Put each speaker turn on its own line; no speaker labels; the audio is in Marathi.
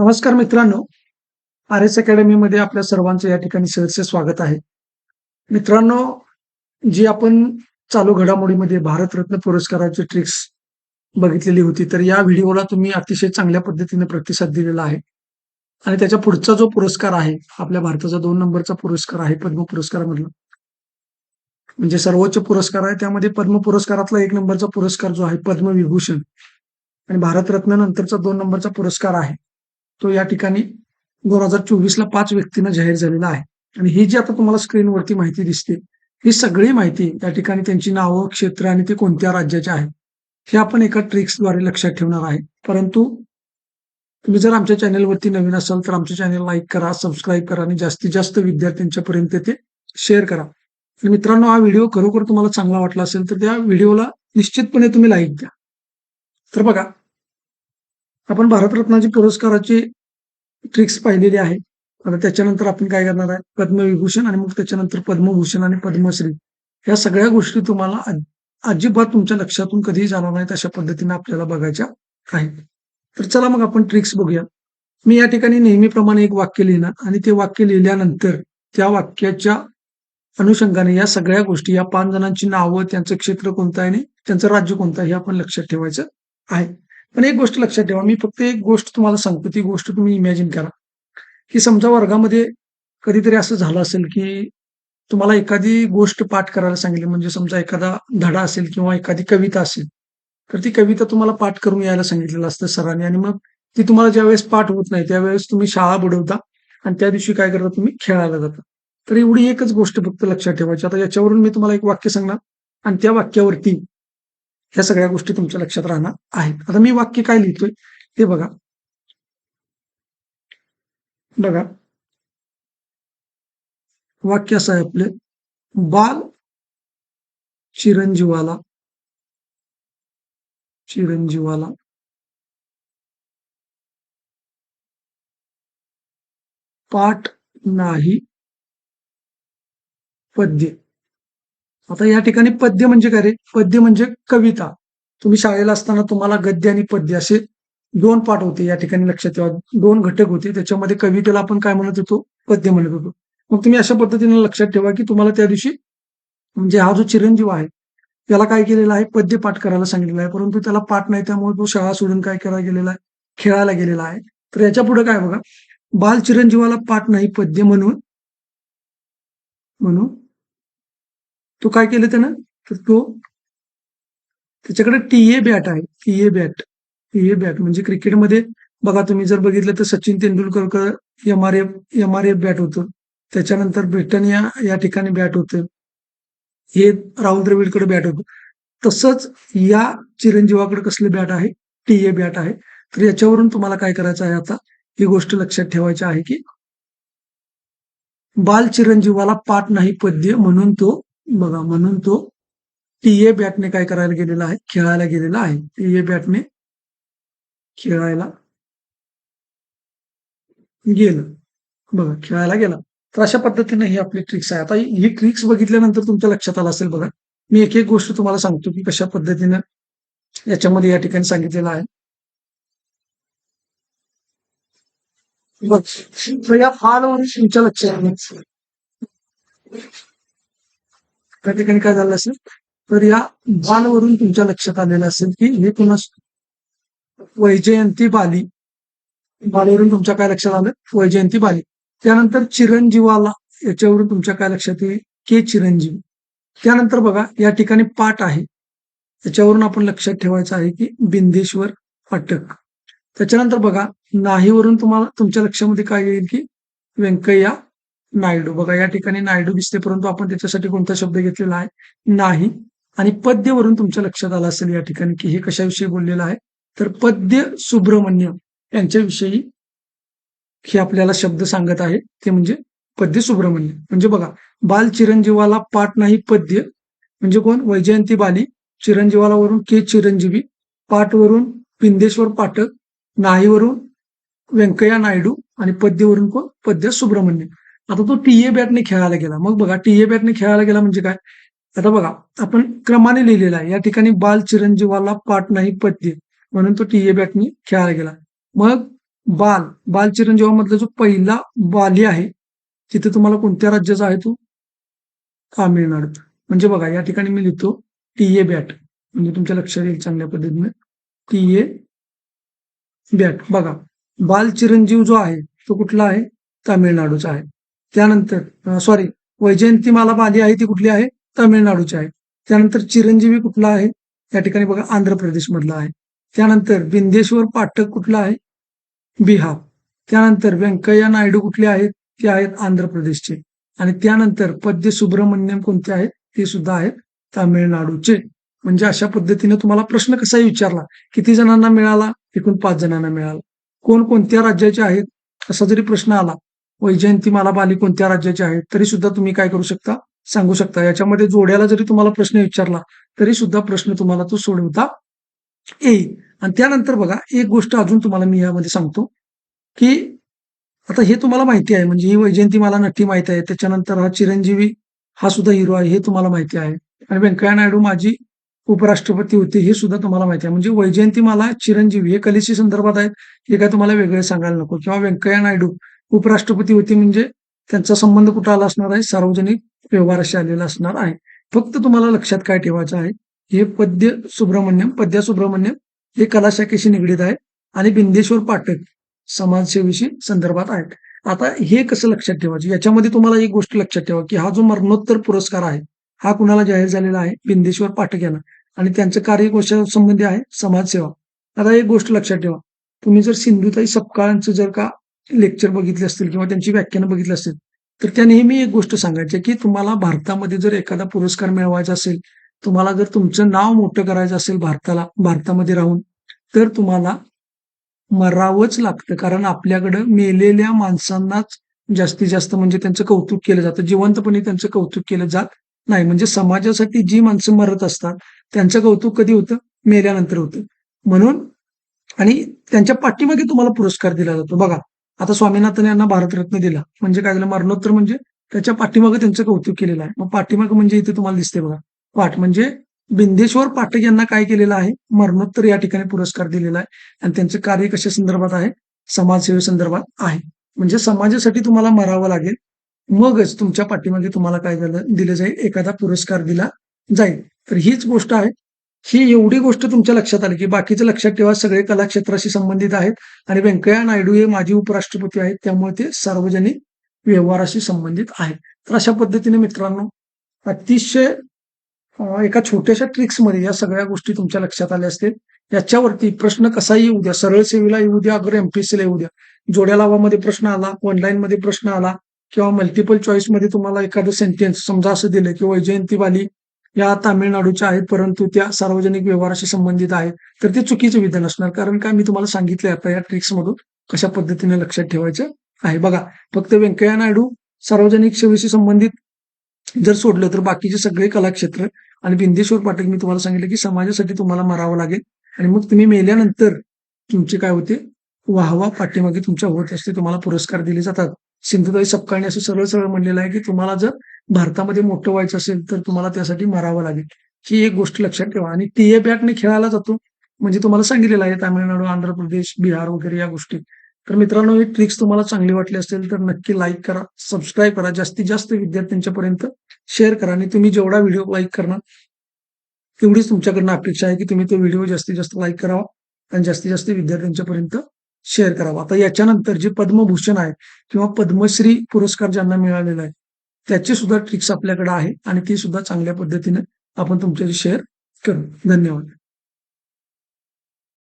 नमस्कार मित्रांनो. आर एस अकॅडमीमध्ये आपल्या सर्वांचं या ठिकाणी सहर्ष स्वागत आहे. मित्रांनो जी आपण चालू घडामोडीमध्ये भारतरत्न पुरस्काराची ट्रिक्स बघितलेली होती तर या व्हिडिओला तुम्ही अतिशय चांगल्या पद्धतीने प्रतिसाद दिलेला आहे. आणि त्याच्या पुढचा जो पुरस्कार आहे आपल्या भारताचा दोन नंबरचा पुरस्कार आहे पद्म पुरस्कारामधला. म्हणजे सर्वोच्च पुरस्कार आहे त्यामध्ये पद्म पुरस्कारातला एक नंबरचा पुरस्कार जो आहे पद्मविभूषण आणि भारतरत्न नंतरचा दोन नंबरचा पुरस्कार आहे. तो या ठिकाणी दोन हजार चोवीस ला पाच व्यक्तींना जाहीर झालेला आहे. आणि ही जी आता तुम्हाला स्क्रीनवरती माहिती दिसते ही सगळी माहिती त्या ठिकाणी त्यांची नावं क्षेत्र आणि ते कोणत्या राज्याचे आहे हे आपण एका ट्रिक्सद्वारे लक्षात ठेवणार आहे. परंतु तुम्ही जर आमच्या चॅनेलवरती नवीन असाल तर आमच्या चॅनेल लाईक करा सबस्क्राईब करा आणि जास्तीत जास्त विद्यार्थ्यांच्यापर्यंत ते शेअर करा. आणि मित्रांनो हा व्हिडिओ खरोखर तुम्हाला चांगला वाटला असेल तर त्या व्हिडिओला निश्चितपणे तुम्ही लाईक द्या. तर बघा आपण भारतरत्नाची पुरस्काराची ट्रिक्स पाहिलेली आहे. आता त्याच्यानंतर आपण काय करणार आहे? पद्मविभूषण आणि मग त्याच्यानंतर पद्मभूषण आणि पद्मश्री. या सगळ्या गोष्टी तुम्हाला अजिबात तुमच्या लक्षातून कधीही जाणार नाहीत अशा पद्धतीने आपल्याला बघायच्या आहेत. तर चला मग आपण ट्रिक्स बघूया. मी या ठिकाणी नेहमीप्रमाणे एक वाक्य लिहिणार आणि ते वाक्य लिहिल्यानंतर त्या वाक्याच्या अनुषंगाने या सगळ्या गोष्टी या पाच जणांची नावं त्यांचं क्षेत्र कोणतं आहे आणि त्यांचं राज्य कोणतं आहे हे आपण लक्षात ठेवायचं आहे. पण एक गोष्ट लक्षात ठेवा मी फक्त एक गोष्ट तुम्हाला सांगतो ती गोष्ट तुम्ही इमॅजिन करा. की समजा वर्गामध्ये कधीतरी असं झालं असेल की तुम्हाला एखादी गोष्ट पाठ करायला सांगितली म्हणजे समजा एखादा धडा असेल किंवा एखादी कविता असेल तर ती कविता तुम्हाला पाठ करून यायला सांगितलेलं असतं सरांनी आणि मग ती तुम्हाला ज्यावेळेस पाठ होत नाही त्यावेळेस तुम्ही शाळा बुडवता आणि त्या दिवशी काय करता तुम्ही खेळायला जाता. तर एवढी एकच गोष्ट फक्त लक्षात ठेवायची. आता याच्यावरून मी तुम्हाला एक वाक्य सांगणार आणि त्या वाक्यावरती ह्या सगळ्या गोष्टी तुमच्या लक्षात राहणार आहेत. आता मी वाक्य काय लिहितोय? ते बघा. बघा. वाक्य असं आहे आपले बाल चिरंजीवाला चिरंजीवाला पाठ नाही पद्य. आता या ठिकाणी पद्य म्हणजे काय रे? पद्य म्हणजे कविता. तुम्ही शाळेला असताना तुम्हाला गद्य आणि पद्य असे दोन पाठ होते या ठिकाणी लक्षात ठेवा. दोन घटक होते. त्याच्यामध्ये कवितेला आपण काय म्हणत होतो? पद्य म्हणत होतो. मग तुम्ही अशा पद्धतीने लक्षात ठेवा की तुम्हाला त्या दिवशी म्हणजे हा जो चिरंजीव आहे त्याला काय केलेला आहे? पद्य पाठ करायला सांगितलेला आहे. परंतु त्याला पाठ नाही. त्यामुळे तो शाळा सोडून काय करायला गेलेला आहे? खेळायला गेलेला आहे. तर याच्यापुढे काय बघा? बाल चिरंजीवाला पाठ नाही. पद्य म्हणून म्हणून तो काय केलं त्यानं? तर तो त्याच्याकडे TA bat TA bat TA bat bat. म्हणजे क्रिकेटमध्ये बघा तुम्ही जर बघितलं तर Sachin Tendulkar M R F M R F bat होतं. त्याच्यानंतर ब्रिटनिया या ठिकाणी बॅट होतं. हे राहुल द्रविडकडे बॅट होतं. तसंच या चिरंजीवाकडे कसले बॅट आहे? टीए बॅट आहे. तर याच्यावरून तुम्हाला काय करायचं आहे आता? ही गोष्ट लक्षात ठेवायची आहे की बाल चिरंजीवाला पाठ नाही पद्य म्हणून तो बघा म्हणून तो टीए बॅटने काय करायला गेलेला आहे? खेळायला गेलेला आहे. टीए बॅटने खेळायला गेलं. बघा खेळायला गेला. तर अशा पद्धतीने ही आपली ट्रिक्स आहे. आता ही ट्रिक्स बघितल्यानंतर तुमच्या लक्षात आलं असेल बघा. मी एक एक गोष्ट तुम्हाला सांगतो की कशा पद्धतीनं याच्यामध्ये या ठिकाणी सांगितलेलं आहे. बघ या फार तुमच्या लक्षात त्या ठिकाणी काय झालं असेल? तर या बालवरून तुमच्या लक्षात आलेलं असेल की हे पुन्हा वैजयंती बाली. बालीवरून तुमच्या काय लक्षात आलं? वैजयंती बाली. त्यानंतर चिरंजीवाला याच्यावरून तुमच्या काय लक्षात येईल? के चिरंजीव. त्यानंतर बघा या ठिकाणी पाठ आहे. त्याच्यावरून आपण लक्षात ठेवायचं आहे की बिंदेश्वर अटक त्याच्यानंतर बघा नाहीवरून तुम्हाला तुमच्या लक्षामध्ये काय येईल की? व्यंकय्या नायडू. बघा या ठिकाणी नायडू दिसते परंतु आपण त्याच्यासाठी कोणता शब्द घेतलेला आहे? नाही. आणि पद्यवरून तुमच्या लक्षात आलं असेल या ठिकाणी की हे कशाविषयी बोललेलं आहे? तर पद्य सुब्रमण्य यांच्याविषयी हे आपल्याला शब्द सांगत आहे. ते म्हणजे पद्य सुब्रमण्य. म्हणजे बघा बाल चिरंजीवाला पाठ नाही पद्य. म्हणजे कोण? वैजयंती बाली. चिरंजीवाला वरून के. चिरंजीवी. पाठवरून पिंदेश्वर पाठक. नाहीवरून व्यंकय्या नायडू. आणि पद्यवरून कोण? पद्य सुब्रमण्य. आता तो टीए बॅटने खेळायला गेला. मग बघा टीए बॅटने खेळायला गेला म्हणजे काय? आता बघा आपण क्रमाने लिहिलेला आहे. या ठिकाणी बाल चिरंजीवाला पाठ नाही पद्य म्हणून तो टीए बॅटने खेळायला गेला. मग बाल बाल चिरंजीवामधला जो पहिला बाली आहे तिथे तुम्हाला कोणत्या राज्याचा आहे तो? तामिळनाडू. म्हणजे बघा या ठिकाणी मी लिहितो टी ए बॅट. म्हणजे तुमच्या लक्षात येईल चांगल्या पद्धतीने. T A bat. बघा बाल चिरंजीव जो आहे तो कुठला आहे? तामिळनाडूचा आहे. त्यानंतर सॉरी वैजयंतीमाला बाली आहे ती कुठली आहे? तामिळनाडूची आहे. त्यानंतर चिरंजीवी कुठला आहे? या ठिकाणी बघा आंध्र प्रदेश मधला आहे. त्यानंतर बिंदेश्वर पाठक कुठला आहे? बिहार. त्यानंतर व्यंकय्या नायडू कुठले आहेत? ते आहेत आंध्र प्रदेशचे आणि त्यानंतर पद्य सुब्रमण्यम कोणते आहेत? ते सुद्धा आहेत तामिळनाडूचे. म्हणजे अशा पद्धतीने तुम्हाला प्रश्न कसाही विचारला किती जणांना मिळाला? एकूण पाच जणांना मिळाला. कोण कोणत्या राज्याचे आहेत? असा जरी प्रश्न आला वैजयंती माला बाली कोणत्या राज्याची आहेत तरी सुद्धा तुम्ही काय करू शकता? सांगू शकता. याच्यामध्ये जोड्याला जरी तुम्हाला प्रश्न विचारला तरी सुद्धा प्रश्न तुम्हाला तो सोडवता येईल. आणि त्यानंतर बघा एक गोष्ट अजून तुम्हाला मी यामध्ये सांगतो की आता हे तुम्हाला माहिती आहे म्हणजे ही वैजयंती मला नक्की माहिती आहे. त्याच्यानंतर हा चिरंजीवी हा सुद्धा हिरो आहे हे तुम्हाला माहिती आहे. आणि व्यंकय्या नायडू माझी उपराष्ट्रपती होते हे सुद्धा तुम्हाला माहिती आहे. म्हणजे वैजयंती मला चिरंजीवी हे कलेशी संदर्भात आहेत हे काय तुम्हाला वेगळे सांगायला नको. किंवा व्यंकय्या नायडू उपराष्ट्रपती होते म्हणजे त्यांचा संबंध कुठं आला असणार आहे? सार्वजनिक व्यवहाराशी आलेला असणार आहे. फक्त तुम्हाला लक्षात काय ठेवायचं आहे? हे पद्य सुब्रमण्यम पद्या सुब्रमण्यम हे कलाशाखेशी निगडीत आहे आणि बिंदेश्वर पाठक समाजसेवेशी संदर्भात आहेत. आता हे कसं लक्षात ठेवायचं? याच्यामध्ये तुम्हाला एक गोष्ट लक्षात ठेवा की हा जो मरणोत्तर पुरस्कार आहे हा कुणाला जाहीर झालेला आहे? बिंदेश्वर पाठक यांना. आणि त्यांचं कार्य कोशा संबंधी आहे समाजसेवा. आता एक गोष्ट लक्षात ठेवा. तुम्ही जर सिंधुताई सपकाळांचं जर का लेक्चर बघितले असतील किंवा त्यांची व्याख्यानं बघितली असतील तर त्या नेहमी एक गोष्ट सांगायची की तुम्हाला भारतामध्ये जर एखादा पुरस्कार मिळवायचा असेल तुम्हाला जर तुमचं नाव मोठं करायचं असेल भारताला भारतामध्ये राहून तर तुम्हाला मरावंच लागतं. कारण आपल्याकडं मेलेल्या माणसांनाच जास्तीत जास्त म्हणजे त्यांचं कौतुक केलं जातं. जिवंतपणे त्यांचं कौतुक केलं जात नाही. म्हणजे समाजासाठी जी माणसं मरत असतात त्यांचं कौतुक कधी होतं? मेल्यानंतर होतं. म्हणून आणि त्यांच्या पाठीमागे तुम्हाला पुरस्कार दिला जातो. बघा आता स्वामीनाथन यांना भारतरत्न दिला. म्हणजे काय झालं? मरणोत्तर म्हणजे त्याच्या पाठीमागे त्यांचं कौतुक केलेलं आहे. मग पाठीमागे म्हणजे इथे तुम्हाला दिसते बघा. पाठ म्हणजे बिंदेश्वर पाठक यांना काय केलेलं आहे? मरणोत्तर या ठिकाणी पुरस्कार दिलेला आहे. आणि त्यांचं कार्य कशा संदर्भात आहे? समाजसेवे संदर्भात आहे. म्हणजे समाजासाठी तुम्हाला मरावं लागेल. मगच तुमच्या पाठीमागे तुम्हाला काय झालं? दिलं जाईल. एखादा पुरस्कार दिला जाईल. तर हीच गोष्ट आहे. ही एवढी गोष्ट तुमच्या लक्षात आली की बाकीचं लक्षात ठेवा सगळे कला क्षेत्राशी संबंधित आहेत आणि व्यंकय्या नायडू हे माजी उपराष्ट्रपती आहेत त्यामुळे ते सार्वजनिक व्यवहाराशी संबंधित आहेत. तर अशा पद्धतीने मित्रांनो अतिशय एका छोट्याशा ट्रिक्समध्ये या सगळ्या गोष्टी तुमच्या लक्षात आल्या असतील. याच्यावरती प्रश्न कसाही येऊ द्या सरळ सेवेला येऊ द्या अगर एमपीएससीला येऊ द्या. जोड्या लावामध्ये प्रश्न आला ऑनलाईन मध्ये प्रश्न आला किंवा मल्टिपल चॉईसमध्ये तुम्हाला एखादं सेंटेन्स समजा असं दिलं की वैजयंती वाली या तामिळनाडूच्या आहेत परंतु त्या सार्वजनिक व्यवहाराशी संबंधित आहेत. तर ते चुकीचं विधान असणार. कारण काय? मी तुम्हाला सांगितलंय आता या ट्रिक्स मधून कशा पद्धतीने लक्षात ठेवायचं आहे. बघा फक्त व्यंकय्या नायडू सार्वजनिक सेवेशी संबंधित जर सोडलं तर बाकीचे सगळे कलाक्षेत्र आणि बिंदेश्वर पाटील मी तुम्हाला सांगितलं की समाजासाठी तुम्हाला मारावं लागेल. आणि मग तुम्ही मेल्यानंतर तुमचे काय होते? वाहवा पाठीमागे तुमच्या होत असते तुम्हाला पुरस्कार दिले जातात. सिंधुताई सपकाळणी असं सरळ सरळ म्हणलेलं आहे की तुम्हाला जर भारतामध्ये मोठं व्हायचं असेल तर तुम्हाला त्यासाठी मारावं लागेल. ही एक गोष्ट लक्षात ठेवा. आणि टीए बॅटने खेळायला जातो. म्हणजे तुम्हाला सांगितलेलं आहे तामिळनाडू आंध्र प्रदेश बिहार वगैरे या गोष्टी. तर मित्रांनो ही ट्रिक्स तुम्हाला चांगली वाटली असेल तर नक्की लाईक करा सबस्क्राईब करा जास्तीत जास्त विद्यार्थ्यांच्या पर्यंत शेअर करा. आणि तुम्ही जेवढा व्हिडिओ लाईक करणार तेवढीच तुमच्याकडनं अपेक्षा आहे की तुम्ही तो व्हिडिओ जास्तीत जास्त लाईक करावा आणि जास्तीत जास्त विद्यार्थ्यांच्या पर्यंत शेअर करावा. आता याच्यानंतर जे पद्मभूषण आहे किंवा पद्मश्री पुरस्कार ज्यांना मिळालेला आहे त्याची सुद्धा ट्रिक्स आपल्याकडे आहे आणि ती सुद्धा चांगल्या पद्धतीने आपण तुमच्याशी शेअर करू. धन्यवाद.